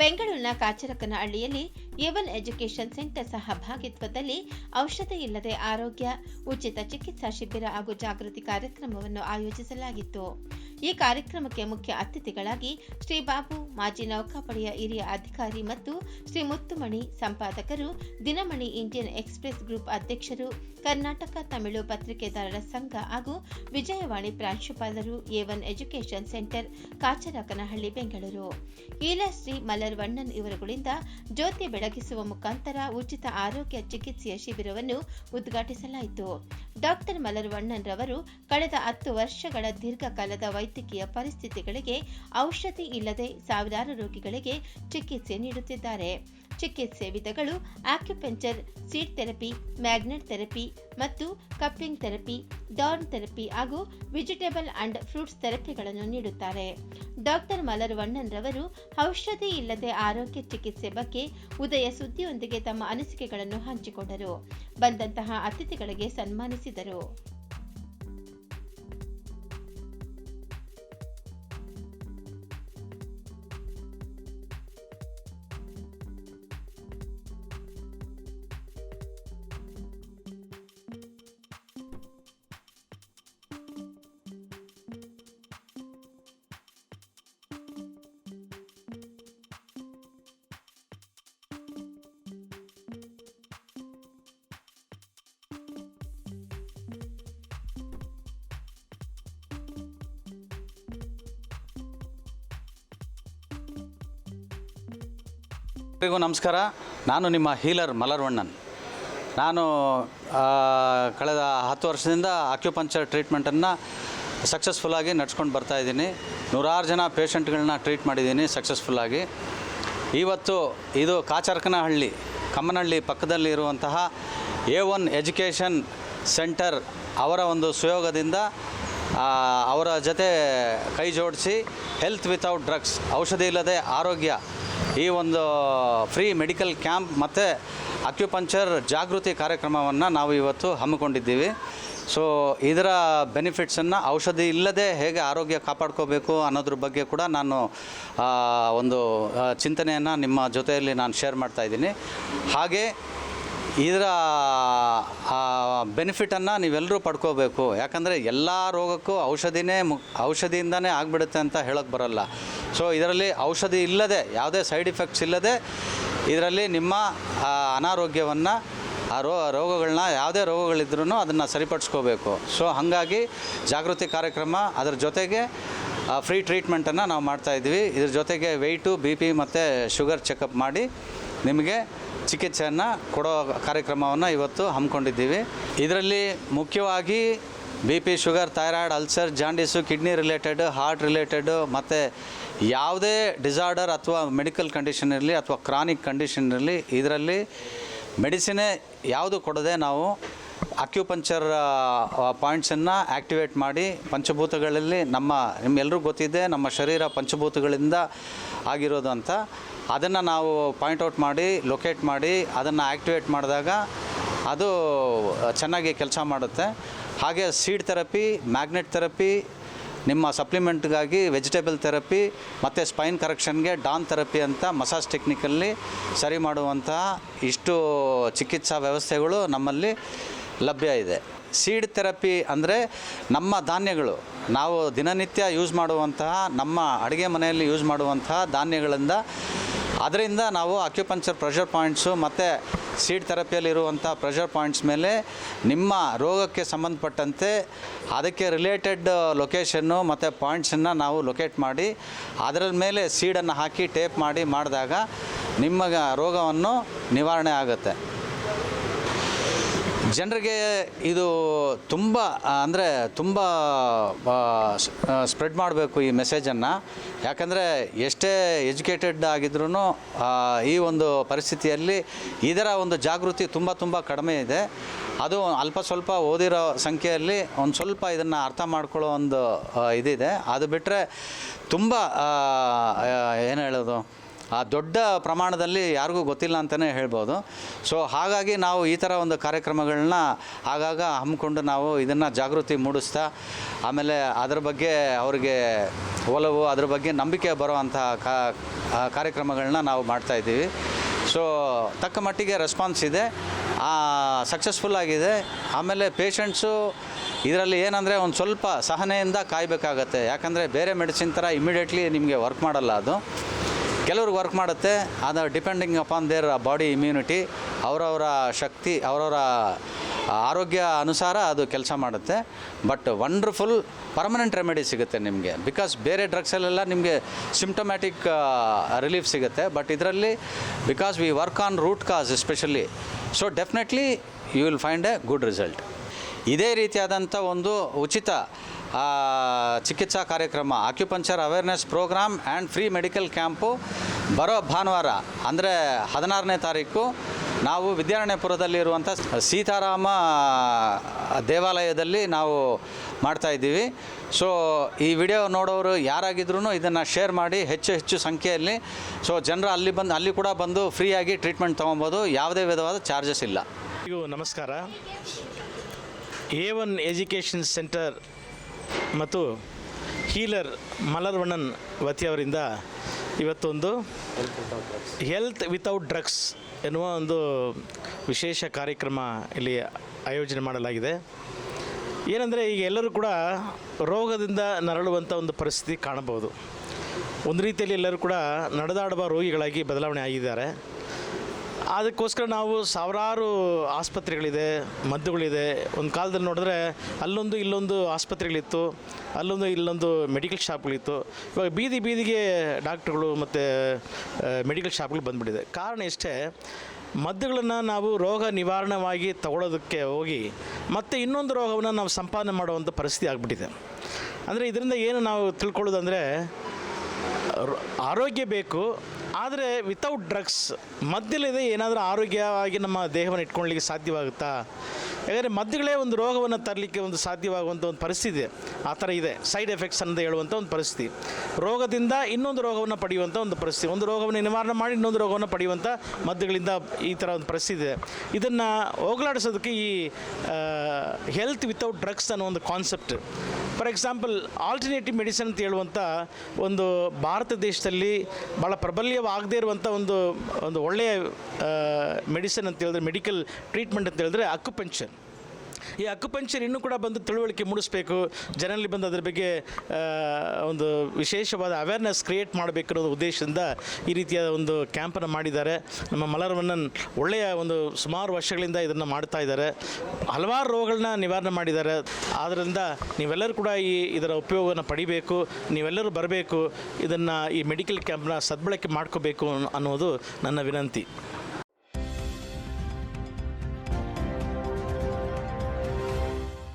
ಬೆಂಗಳೂರಿನ ಕಾಚರಕನಹಳ್ಳಿಯಲ್ಲಿ ಎವನ್ education centre ಸಹಭಾಗಿತ್ವದಲ್ಲಿ ಔಷಧಿ ಇಲ್ಲದೆ ಆರೋಗ್ಯ, ಉಚಿತ ಚಿಕಿತ್ಸಾ ಶಿಬಿರ ಹಾಗೂ ಜಾಗೃತಿ ಕಾರ್ಯಕ್ರಮವನ್ನು ಆಯೋಜಿಸಲಾಗಿತ್ತು. ಈ ಕಾರ್ಯಕ್ರಮಕ್ಕೆ ಮುಖ್ಯ ಅತಿಥಿಗಳಾಗಿ ಶ್ರೀ ಬಾಬು ಮಾಜಿ ನೌಕಾಪಡೆಯ ಹಿರಿಯ ಅಧಿಕಾರಿ ಮತ್ತು ಶ್ರೀ ಮುತ್ತುಮಣಿ ಸಂಪಾದಕರು, ದಿನಮಣಿ ಇಂಡಿಯನ್ ಎಕ್ಸ್ಪ್ರೆಸ್ ಗ್ರೂಪ್ ಅಧ್ಯಕ್ಷರು, ಕರ್ನಾಟಕ ತಮಿಳು ಪತ್ರಿಕೆದಾರರ ಸಂಘ ಹಾಗೂ ವಿಜಯವಾಣಿ ಪ್ರಾಂಶುಪಾಲರು A one education centre, Kacharakanahalli, Bengaluru. ಈಲಶ್ರೀ Malar Vannan ಇವರುಗಳಿಂದ ಜ್ಯೋತಿ ಬೆಳಗಿಸುವ ಮುಖಾಂತರ ಉಚಿತ ಆರೋಗ್ಯ ಚಿಕಿತ್ಸೆಯ ಶಿಬಿರವನ್ನು ಉದ್ಘಾಟಿಸಲಾಯಿತು. ಡಾಕ್ಟರ್ ಮಲರ್ ವಣ್ಣನ್ ರವರು ಕಳೆದ ಹತ್ತು ವರ್ಷಗಳ ದೀರ್ಘಕಾಲದ ವೈದ್ಯಕೀಯ ಪರಿಸ್ಥಿತಿಗಳಿಗೆ ಔಷಧಿ ಇಲ್ಲದೆ ಸಾವಿರಾರು ರೋಗಿಗಳಿಗೆ ಚಿಕಿತ್ಸೆ ನೀಡುತ್ತಿದ್ದಾರೆ. ಚಿಕಿತ್ಸೆ ವಿಧಗಳು acupuncture, seed therapy, magnet therapy ಮತ್ತು ಕಪ್ಪಿಂಗ್ ಥೆರಪಿ, ಡಾರ್ನ್ ಥೆರಪಿ ಹಾಗೂ ವೆಜಿಟೇಬಲ್ ಅಂಡ್ ಫ್ರೂಟ್ಸ್ ಥೆರಪಿಗಳನ್ನು ನೀಡುತ್ತಾರೆ. ಡಾಕ್ಟರ್ ಮಲರ್ ವಣ್ಣನ್ ರವರು ಔಷಧಿ ಇಲ್ಲದೆ ಆರೋಗ್ಯ ಚಿಕಿತ್ಸೆ ಬಗ್ಗೆ ಉದಯ ಸುದ್ದಿಯೊಂದಿಗೆ ತಮ್ಮ ಅನಿಸಿಕೆಗಳನ್ನು ಹಂಚಿಕೊಂಡರು. ಬಂದಂತಹ ಅತಿಥಿಗಳಿಗೆ ಸನ್ಮಾನಿಸಿದರು. ಎಲ್ರಿಗೂ ನಮಸ್ಕಾರ. ನಾನು ನಿಮ್ಮ ಹೀಲರ್ ಮಲರ್ವಣ್ಣನ್. ನಾನು ಕಳೆದ ಹತ್ತು ವರ್ಷದಿಂದ ಆಕ್ಯುಪಂಚರ್ ಟ್ರೀಟ್ಮೆಂಟನ್ನು ಸಕ್ಸಸ್ಫುಲ್ಲಾಗಿ ನಡ್ಸ್ಕೊಂಡು ಬರ್ತಾ ಇದ್ದೀನಿ. ನೂರಾರು ಜನ ಪೇಷಂಟ್ಗಳನ್ನ ಟ್ರೀಟ್ ಮಾಡಿದ್ದೀನಿ ಸಕ್ಸಸ್ಫುಲ್ಲಾಗಿ ಇವತ್ತು ಇದು ಕಾಚರ್ಕನಹಳ್ಳಿ, ಕಮ್ಮನಹಳ್ಳಿ ಪಕ್ಕದಲ್ಲಿ ಇರುವಂತಹ ಎ ಒನ್ ಎಜುಕೇಷನ್ ಸೆಂಟರ್ ಅವರ ಒಂದು ಸುಯೋಗದಿಂದ ಅವರ ಜೊತೆ ಕೈ ಜೋಡಿಸಿ ಹೆಲ್ತ್ ವಿತೌಟ್ ಡ್ರಗ್ಸ್ ಔಷಧಿ ಇಲ್ಲದೆ ಆರೋಗ್ಯ ಈ ಒಂದು ಫ್ರೀ ಮೆಡಿಕಲ್ ಕ್ಯಾಂಪ್ ಮತ್ತು ಅಕ್ಯುಪಂಚರ್ ಜಾಗೃತಿ ಕಾರ್ಯಕ್ರಮವನ್ನು ನಾವು ಇವತ್ತು ಹಮ್ಮಿಕೊಂಡಿದ್ದೀವಿ. ಸೊ ಇದರ ಬೆನಿಫಿಟ್ಸನ್ನು ಔಷಧಿ ಇಲ್ಲದೆ ಹೇಗೆ ಆರೋಗ್ಯ ಕಾಪಾಡ್ಕೋಬೇಕು ಅನ್ನೋದ್ರ ಬಗ್ಗೆ ಕೂಡ ನಾನು ಒಂದು ಚಿಂತನೆಯನ್ನು ನಿಮ್ಮ ಜೊತೆಯಲ್ಲಿ ನಾನು ಶೇರ್ ಮಾಡ್ತಾ ಇದ್ದೀನಿ. ಹಾಗೆ ಇದರ ಬೆನಿಫಿಟನ್ನು ನೀವೆಲ್ಲರೂ ಪಡ್ಕೋಬೇಕು. ಯಾಕಂದರೆ ಎಲ್ಲ ರೋಗಕ್ಕೂ ಔಷಧಿನೇ ಮು, ಔಷಧಿಯಿಂದನೇ ಆಗಿಬಿಡುತ್ತೆ ಅಂತ ಹೇಳೋಕ್ಕೆ ಬರೋಲ್ಲ. ಸೊ ಇದರಲ್ಲಿ ಔಷಧಿ ಇಲ್ಲದೆ, ಯಾವುದೇ ಸೈಡ್ ಇಫೆಕ್ಟ್ಸ್ ಇಲ್ಲದೆ, ಇದರಲ್ಲಿ ನಿಮ್ಮ ಅನಾರೋಗ್ಯವನ್ನು, ಆ ರೋ ರೋಗಗಳನ್ನ ಯಾವುದೇ ರೋಗಗಳಿದ್ರೂ ಅದನ್ನು ಸರಿಪಡಿಸ್ಕೋಬೇಕು. ಸೊ ಹಾಗಾಗಿ ಜಾಗೃತಿ ಕಾರ್ಯಕ್ರಮ ಅದರ ಜೊತೆಗೆ ಫ್ರೀ ಟ್ರೀಟ್ಮೆಂಟನ್ನು ನಾವು ಮಾಡ್ತಾಯಿದ್ವಿ ಇದ್ರ ಜೊತೆಗೆ ವೆಯ್ಟು ಬಿ ಪಿ ಮತ್ತು ಶುಗರ್ ಚೆಕಪ್ ಮಾಡಿ ನಿಮಗೆ ಚಿಕಿತ್ಸೆಯನ್ನು ಕೊಡೋ ಕಾರ್ಯಕ್ರಮವನ್ನು ಇವತ್ತು ಹಮ್ಮಿಕೊಂಡಿದ್ದೀವಿ. ಇದರಲ್ಲಿ ಮುಖ್ಯವಾಗಿ B P sugar, thyroid, ulcer, jaundice, kidney related, heart related, ಮತ್ತು ಯಾವುದೇ ಡಿಸಾರ್ಡರ್ ಅಥವಾ ಮೆಡಿಕಲ್ ಕಂಡೀಷನ್ ಇರಲಿ ಅಥವಾ ಕ್ರಾನಿಕ್ ಕಂಡೀಷನ್ ಇರಲಿ, ಇದರಲ್ಲಿ ಮೆಡಿಸಿನೇ ಯಾವುದು ಕೊಡದೆ ನಾವು ಅಕ್ಯುಪಂಚರ್ ಪಾಯಿಂಟ್ಸನ್ನು ಆ್ಯಕ್ಟಿವೇಟ್ ಮಾಡಿ ಪಂಚಭೂತಗಳಲ್ಲಿ ನಮ್ಮ ನಿಮ್ಮೆಲ್ಲರಿಗೂ ಗೊತ್ತಿದೆ, ನಮ್ಮ ಶರೀರ ಪಂಚಭೂತಗಳಿಂದ ಆಗಿರೋದು ಅಂತ ಅದನ್ನು ನಾವು ಪಾಯಿಂಟ್ ಔಟ್ ಮಾಡಿ ಲೊಕೇಟ್ ಮಾಡಿ, ಅದನ್ನು ಆ್ಯಕ್ಟಿವೇಟ್ ಮಾಡಿದಾಗ ಅದು ಚೆನ್ನಾಗಿ ಕೆಲಸ ಮಾಡುತ್ತೆ. ಹಾಗೆ ಸೀಡ್ ಥೆರಪಿ ಮ್ಯಾಗ್ನೆಟ್ ಥೆರಪಿ ನಿಮ್ಮ ಸಪ್ಲಿಮೆಂಟ್ಗಾಗಿ ವೆಜಿಟೇಬಲ್ ಥೆರಪಿ ಮತ್ತು ಸ್ಪೈನ್ ಕರೆಕ್ಷನ್ಗೆ ಡಾನ್ ಥೆರಪಿ ಅಂತ ಮಸಾಜ್ ಟೆಕ್ನಿಕಲ್ಲಿ ಸರಿ ಮಾಡುವಂತಹ ಇಷ್ಟು ಚಿಕಿತ್ಸಾ ವ್ಯವಸ್ಥೆಗಳು ನಮ್ಮಲ್ಲಿ ಲಭ್ಯ ಇದೆ. ಸೀಡ್ ಥೆರಪಿ ಅಂದರೆ ನಮ್ಮ ಧಾನ್ಯಗಳು. ನಾವು ದಿನನಿತ್ಯ ಯೂಸ್ ಮಾಡುವಂತಹ, ನಮ್ಮ ಅಡುಗೆ ಮನೆಯಲ್ಲಿ ಯೂಸ್ ಮಾಡುವಂತಹ ಧಾನ್ಯಗಳಿಂದ ಅದರಿಂದ ನಾವು ಅಕ್ಯುಪಂಚರ್ ಪ್ರೆಷರ್ ಪಾಯಿಂಟ್ಸು ಮತ್ತು ಸೀಡ್ ಥೆರಪಿಯಲ್ಲಿರುವಂಥ ಪ್ರೆಷರ್ ಪಾಯಿಂಟ್ಸ್ ಮೇಲೆ ನಿಮ್ಮ ರೋಗಕ್ಕೆ ಸಂಬಂಧಪಟ್ಟಂತೆ ಅದಕ್ಕೆ ರಿಲೇಟೆಡ್ ಲೊಕೇಶನ್ನು ಮತ್ತು ಪಾಯಿಂಟ್ಸನ್ನು ನಾವು ಲೊಕೇಟ್ ಮಾಡಿ ಅದರ ಮೇಲೆ ಸೀಡನ್ನು ಹಾಕಿ ಟೇಪ್ ಮಾಡಿ ಮಾಡಿದಾಗ ನಿಮ್ಮ ರೋಗವನ್ನು ನಿವಾರಣೆ ಆಗುತ್ತೆ. ಜನರಿಗೆ ಇದು ತುಂಬ ಅಂದರೆ ತುಂಬ ಸ್ಪ್ರೆಡ್ ಮಾಡಬೇಕು ಈ ಮೆಸೇಜನ್ನು ಯಾಕಂದರೆ ಎಷ್ಟೇ ಎಜುಕೇಟೆಡ್ ಆಗಿದ್ರೂ ಈ ಒಂದು ಪರಿಸ್ಥಿತಿಯಲ್ಲಿ ಇದರ ಒಂದು ಜಾಗೃತಿ ತುಂಬ ತುಂಬ ಕಡಿಮೆ ಇದೆ. ಅದು ಅಲ್ಪ ಸ್ವಲ್ಪ ಓದಿರೋ ಸಂಖ್ಯೆಯಲ್ಲಿ ಒಂದು ಸ್ವಲ್ಪ ಇದನ್ನು ಅರ್ಥ ಮಾಡ್ಕೊಳ್ಳೋ ಒಂದು ಇದಿದೆ. ಅದು ಬಿಟ್ಟರೆ ತುಂಬ ಏನು ಹೇಳೋದು? ಆ ದೊಡ್ಡ ಪ್ರಮಾಣದಲ್ಲಿ ಯಾರಿಗೂ ಗೊತ್ತಿಲ್ಲ ಅಂತಲೇ ಹೇಳ್ಬೋದು. ಸೊ ಹಾಗಾಗಿ ನಾವು ಈ ಥರ ಒಂದು ಕಾರ್ಯಕ್ರಮಗಳನ್ನ ಆಗಾಗ ಹಮ್ಮಿಕೊಂಡು ನಾವು ಇದನ್ನು ಜಾಗೃತಿ ಮೂಡಿಸ್ತಾ, ಆಮೇಲೆ ಅದ್ರ ಬಗ್ಗೆ ಅವರಿಗೆ ಒಲವು, ಅದ್ರ ಬಗ್ಗೆ ನಂಬಿಕೆ ಆ ಕಾರ್ಯಕ್ರಮಗಳನ್ನ ನಾವು ಮಾಡ್ತಾಯಿದ್ದೀವಿ ಸೊ ತಕ್ಕ ಮಟ್ಟಿಗೆ ರೆಸ್ಪಾನ್ಸ್ ಇದೆ. ಸಕ್ಸಸ್ಫುಲ್ ಆಗಿದೆ. ಆಮೇಲೆ ಪೇಷಂಟ್ಸು ಇದರಲ್ಲಿ ಏನಂದರೆ ಒಂದು ಸ್ವಲ್ಪ ಸಹನೆಯಿಂದ ಕಾಯಬೇಕಾಗತ್ತೆ. ಯಾಕಂದರೆ ಬೇರೆ ಮೆಡಿಸಿನ್ ಥರ ಇಮಿಡಿಯೇಟ್ಲಿ ನಿಮಗೆ ವರ್ಕ್ ಮಾಡಲ್ಲ ಅದು. ಕೆಲವ್ರಿಗೆ ವರ್ಕ್ ಮಾಡುತ್ತೆ ಅದು depending upon their body immunity ಅವರವರ ಶಕ್ತಿ, ಅವರವರ ಆರೋಗ್ಯ ಅನುಸಾರ ಅದು ಕೆಲಸ ಮಾಡುತ್ತೆ. ಬಟ್ ವಂಡರ್ಫುಲ್ ಪರ್ಮನೆಂಟ್ ರೆಮಿಡಿ ಸಿಗುತ್ತೆ ನಿಮಗೆ. ಬಿಕಾಸ್ ಬೇರೆ ಡ್ರಗ್ಸಲ್ಲೆಲ್ಲ ನಿಮಗೆ ಸಿಮ್ಟಮ್ಯಾಟಿಕ್ ರಿಲೀಫ್ ಸಿಗುತ್ತೆ. ಬಟ್ ಇದರಲ್ಲಿ because we work on root cause especially so definitely you will find a good result ಇದೇ ರೀತಿಯಾದಂಥ ಒಂದು ಉಚಿತ ಚಿಕಿತ್ಸಾ ಕಾರ್ಯಕ್ರಮ acupuncture awareness programme and free medical camp ಬರೋ ಭಾನುವಾರ, ಅಂದರೆ ಹದಿನಾರನೇ ತಾರೀಕು, ನಾವು ವಿದ್ಯಾರಣ್ಯಪುರದಲ್ಲಿರುವಂಥ ಸೀತಾರಾಮ ದೇವಾಲಯದಲ್ಲಿ ನಾವು ಮಾಡ್ತಾ ಇದ್ದೀವಿ. ಸೊ ಈ ವಿಡಿಯೋ ನೋಡೋರು ಯಾರಾಗಿದ್ರೂ ಇದನ್ನು ಶೇರ್ ಮಾಡಿ ಹೆಚ್ಚು ಹೆಚ್ಚು ಸಂಖ್ಯೆಯಲ್ಲಿ ಸೊ ಜನರು ಅಲ್ಲಿ ಬಂದು, ಅಲ್ಲಿ ಕೂಡ ಬಂದು ಫ್ರೀಯಾಗಿ ಟ್ರೀಟ್ಮೆಂಟ್ ತೊಗೊಬೋದು. ಯಾವುದೇ ವಿಧವಾದ ಚಾರ್ಜಸ್ ಇಲ್ಲ. ನಮಸ್ಕಾರ. ಎ ಒನ್ ಎಜುಕೇಷನ್ ಸೆಂಟರ್ ಮತ್ತು ಹೀಲರ್ ಮಲರ್ವಣ್ಣನ್ ವತಿಯವರಿಂದ ಇವತ್ತೊಂದು ಹೆಲ್ತ್ ವಿತೌಟ್ ಡ್ರಗ್ಸ್ ಎನ್ನುವ ಒಂದು ವಿಶೇಷ ಕಾರ್ಯಕ್ರಮ ಇಲ್ಲಿ ಆಯೋಜನೆ ಮಾಡಲಾಗಿದೆ. ಏನಂದರೆ ಈಗ ಎಲ್ಲರೂ ಕೂಡ ರೋಗದಿಂದ ನರಳುವಂಥ ಒಂದು ಪರಿಸ್ಥಿತಿ ಕಾಣಬಹುದು. ಒಂದು ರೀತಿಯಲ್ಲಿ ಎಲ್ಲರೂ ಕೂಡ ನಡೆದಾಡುವ ರೋಗಿಗಳಾಗಿ ಬದಲಾವಣೆ ಆಗಿದ್ದಾರೆ. ಅದಕ್ಕೋಸ್ಕರ ನಾವು ಸಾವಿರಾರು ಆಸ್ಪತ್ರೆಗಳಿದೆ, ಮದ್ದುಗಳಿದೆ. ಒಂದು ಕಾಲದಲ್ಲಿ ನೋಡಿದ್ರೆ ಅಲ್ಲೊಂದು ಇಲ್ಲೊಂದು ಆಸ್ಪತ್ರೆಗಳಿತ್ತು, ಅಲ್ಲೊಂದು ಇಲ್ಲೊಂದು ಮೆಡಿಕಲ್ ಶಾಪ್ಗಳಿತ್ತು. ಇವಾಗ ಬೀದಿ ಬೀದಿಗೆ ಡಾಕ್ಟ್ರುಗಳು ಮತ್ತು ಮೆಡಿಕಲ್ ಶಾಪ್ಗಳು ಬಂದುಬಿಟ್ಟಿದೆ. ಕಾರಣ ಇಷ್ಟೇ, ಮದ್ದುಗಳನ್ನು ನಾವು ರೋಗ ನಿವಾರಣವಾಗಿ ತಗೊಳ್ಳೋದಕ್ಕೆ ಹೋಗಿ ಮತ್ತೆ ಇನ್ನೊಂದು ರೋಗವನ್ನು ನಾವು ಸಂಪಾದನೆ ಮಾಡುವಂಥ ಪರಿಸ್ಥಿತಿ ಆಗಿಬಿಟ್ಟಿದೆ. ಅಂದರೆ ಇದರಿಂದ ಏನು ನಾವು ತಿಳ್ಕೊಳ್ಳೋದಂದರೆ ಆರೋಗ್ಯ ಬೇಕು ಆದರೆ ವಿತೌಟ್ ಡ್ರಗ್ಸ್ ಮದ್ದಿಲ್ಲದೆ ಏನಾದರೂ ಆರೋಗ್ಯವಾಗಿ ನಮ್ಮ ದೇಹವನ್ನು ಇಟ್ಕೊಳ್ಳಿಕ್ಕೆ ಸಾಧ್ಯವಾಗುತ್ತಾ? ಯಾಕಂದರೆ ಮದ್ದುಗಳೇ ಒಂದು ರೋಗವನ್ನು ತರಲಿಕ್ಕೆ ಒಂದು ಸಾಧ್ಯವಾಗುವಂಥ ಒಂದು ಪರಿಸ್ಥಿತಿ ಇದೆ ಆ ಥರ ಇದೆ. ಸೈಡ್ ಎಫೆಕ್ಟ್ಸ್ ಅಂತ ಹೇಳುವಂಥ ಒಂದು ಪರಿಸ್ಥಿತಿ. ರೋಗದಿಂದ ಇನ್ನೊಂದು ರೋಗವನ್ನು ಪಡೆಯುವಂಥ ಒಂದು ಪರಿಸ್ಥಿತಿ. ಒಂದು ರೋಗವನ್ನು ನಿವಾರಣೆ ಮಾಡಿ ಇನ್ನೊಂದು ರೋಗವನ್ನು ಪಡೆಯುವಂಥ ಮದ್ದುಗಳಿಂದ ಈ ಥರ ಒಂದು ಪರಿಸ್ಥಿತಿ ಇದೆ. ಇದನ್ನು ಹೋಗಲಾಡಿಸೋದಕ್ಕೆ ಈ ಹೆಲ್ತ್ ವಿತೌಟ್ ಡ್ರಗ್ಸ್ ಅನ್ನೋ ಒಂದು concept for example alternative medicine ಅಂತ ಹೇಳುವಂಥ ಒಂದು ಭಾರತ ದೇಶದಲ್ಲಿ ಭಾಳ ಪ್ರಬಲ್ಯವಾಗದೇ ಇರುವಂಥ ಒಂದು ಒಂದು ಒಳ್ಳೆಯ ಮೆಡಿಸಿನ್ ಅಂತ ಹೇಳಿದ್ರೆ ಮೆಡಿಕಲ್ ಟ್ರೀಟ್ಮೆಂಟ್ ಅಂತ ಹೇಳಿದ್ರೆ ಅಕ್ಯುಪಂಚರ್ ಈ ಅಕ್ಯುಪಂಚರ್ ಇನ್ನೂ ಕೂಡ ಬಂದು ತಿಳುವಳಿಕೆ ಮೂಡಿಸಬೇಕು. ಜನರಲ್ಲಿ ಬಂದು ಅದರ ಬಗ್ಗೆ ಒಂದು ವಿಶೇಷವಾದ ಅವೇರ್ನೆಸ್ ಕ್ರಿಯೇಟ್ ಮಾಡಬೇಕು ಉದ್ದೇಶದಿಂದ ಈ ರೀತಿಯಾದ ಒಂದು ಕ್ಯಾಂಪನ್ನು ಮಾಡಿದ್ದಾರೆ. ನಮ್ಮ ಮಲರವನ್ನನ್ ಒಳ್ಳೆಯ ಒಂದು ಸುಮಾರು ವರ್ಷಗಳಿಂದ ಇದನ್ನು ಮಾಡ್ತಾ ಇದ್ದಾರೆ. ಹಲವಾರು ರೋಗಗಳನ್ನ ನಿವಾರಣೆ ಮಾಡಿದ್ದಾರೆ. ಆದ್ದರಿಂದ ನೀವೆಲ್ಲರೂ ಕೂಡ ಈ ಇದರ ಉಪಯೋಗವನ್ನು ಪಡಿಬೇಕು. ನೀವೆಲ್ಲರೂ ಬರಬೇಕು. ಇದನ್ನು ಈ ಮೆಡಿಕಲ್ ಕ್ಯಾಂಪ್ನ ಸದ್ಬಳಕೆ ಮಾಡ್ಕೋಬೇಕು ಅನ್ನೋದು ನನ್ನ ವಿನಂತಿ.